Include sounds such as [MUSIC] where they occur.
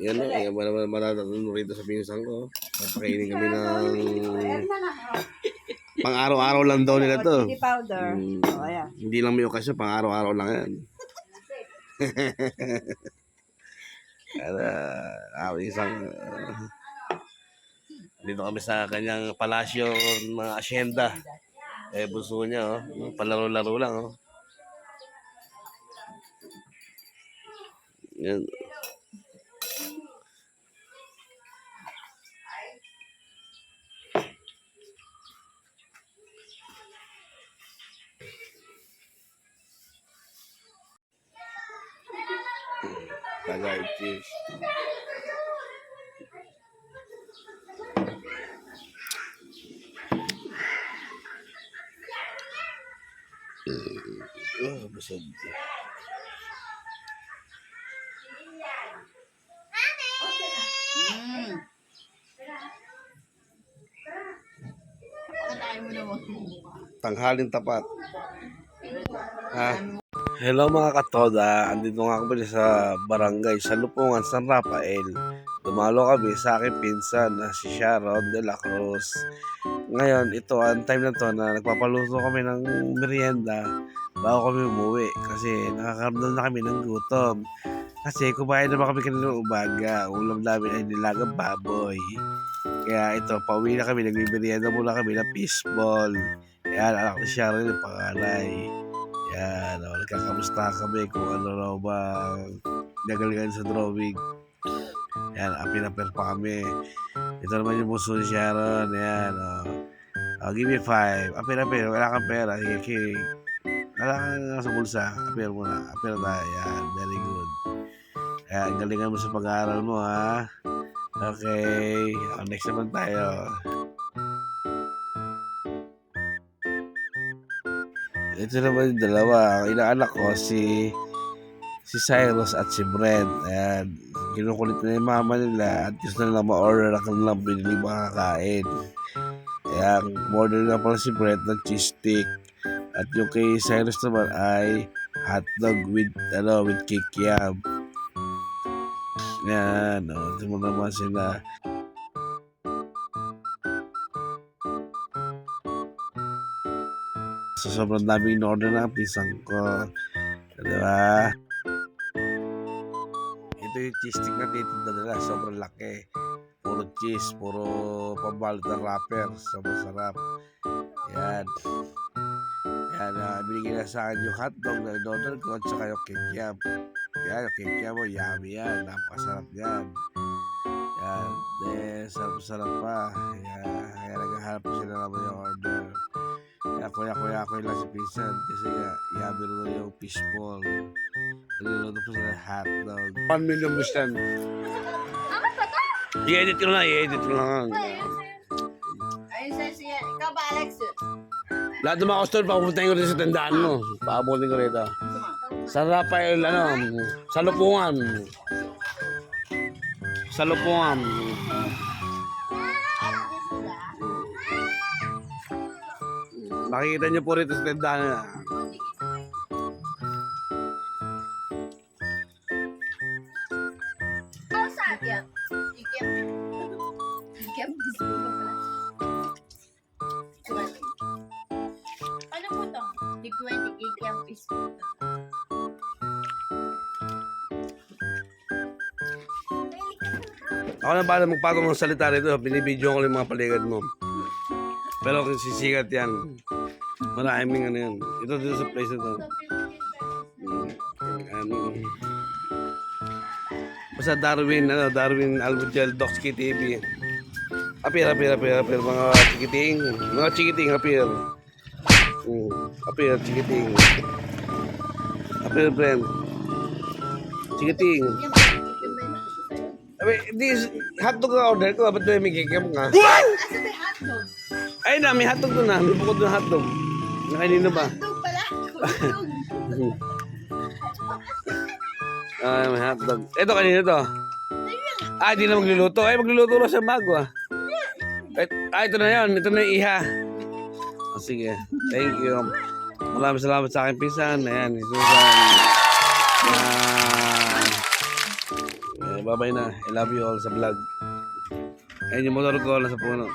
Yan o, yan ba naman matatanong rito sa pinsan ko. Napakainin kami ng pang araw-araw lang daw nila to. Chili powder. Mm. Oh, ayan. Hindi lang may okasyon, pang araw-araw lang yan. [LAUGHS] Ah, isang, ah, dito kami sa kanyang palasyo ng asyenda. Eh, buso niya, oh. Palaro-laro lang, oh. Yan. Tagay cheese. Oh, busog. Tanghalin tapat. Ha? Hello mga katoda, andito nga kami sa barangay sa Lupungan, San Rafael. Dumalo kami sa aking pinsan na si Sharon de la Cruz. Ngayon, ito, ang time na to na nagpapaluto kami ng merienda bago kami umuwi kasi nakakaramdam na kami ng gutom. Kasi kumain naman kami kanina umaga. Ulam namin ay nilagang baboy. Kaya ito, pauwi na kami. Nagmimerienda muna kami ng fishball. Yan, anak ni Sharon yung pangalay. Yan, oh, nagkakamusta kami kung ano raw ba nagalingan sa drawing. Yan, apinaper pa kami. Ito naman yung buso ni Sharon. Yan, oh. Oh, give me five. Apir-apir, wala kang pera. Sige, king. Wala kang sa bulsa. Apir mo na. Apir tayo. Yan, very good. Yan, galingan mo sa pag-aaral mo, ha? Okay. Oh, next naman tayo. Ito naman yung dalawa. Ang inaanak ko, si si Cyrus at si Brent. Ayan. Kinukulit na yung mama nila at gusto nila ma-order na kanilang binili makakain. Ayan. Order na pala si Brent ng cheese stick. At yung kay Cyrus naman ay hotdog with, ano, with kikiam. Yan. O, ito mo naman sila. So, sobrang daming in-order ng pisang ko. Di ba? Ito yung cheese stick na titinda nila. Sobrang laki. Puro cheese. Puro pambalot ng wrapper. Sobrang sarap. Yan. Yan. Uh, binigyan na sa akin yung hotdog na in-order ko at saka yung kikiam. Yan. Yung kikiam mo. Yummy yan. Napakasarap yan. Yan. Then, sarap-sarap pa. Yan. Kaya naghahanap ko sila naman yung order. Kaya kuya-kuya ko lang si Pinsan kasi nga yabi rin yung fishball. Niluluto po sila hotdog. 1 million Bustan. I-edit ko lang, i-edit ko lang. Ayun sa siya. Ikaw ba, Alex? Lahat ng mga customer, papupuntahin ko rin sa tandaan mo. Paabutin ko rito. Sa Rafael, ano, sa Lupungan. Sa Lupungan. Makikita niyo po rito sa tandaan na. Ano po to? Tig 20 ikim is. Ako na bahala magpago ng salita rito. Binibidyo ko lang yung mga paligid mo. Pero sisikat yan, maraming ano yan. Ito dito sa place na to. Mm, Ano. Basta Darwin, ano, Darwin Albuchel, Doxky TV. Apir, apir, apir, apir, mga chikiting. Mga chikiting, apir. Mm, apir, chikiting. Apir, friend. Chikiting. Abi, di, hotdog ang order ko, ba't may ka? Asa ba yung hotdog? Ay na, may hotdog doon na. May bukod doon hotdog. Na kanino ba? Hotdog pala. Hotdog. [LAUGHS] Ah, may hotdog. Ito kanino to? Ah, di na magluluto. Ay, magluluto na siya mago ah. Eh, ah, ito na yun. Ito na yung iha. Oh, sige. Thank you. Maraming salamat sa akin pinsan. Ayan, si Susan. Eh, bye-bye na. I love you all sa vlog. Ayun yung motor ko na sa puno.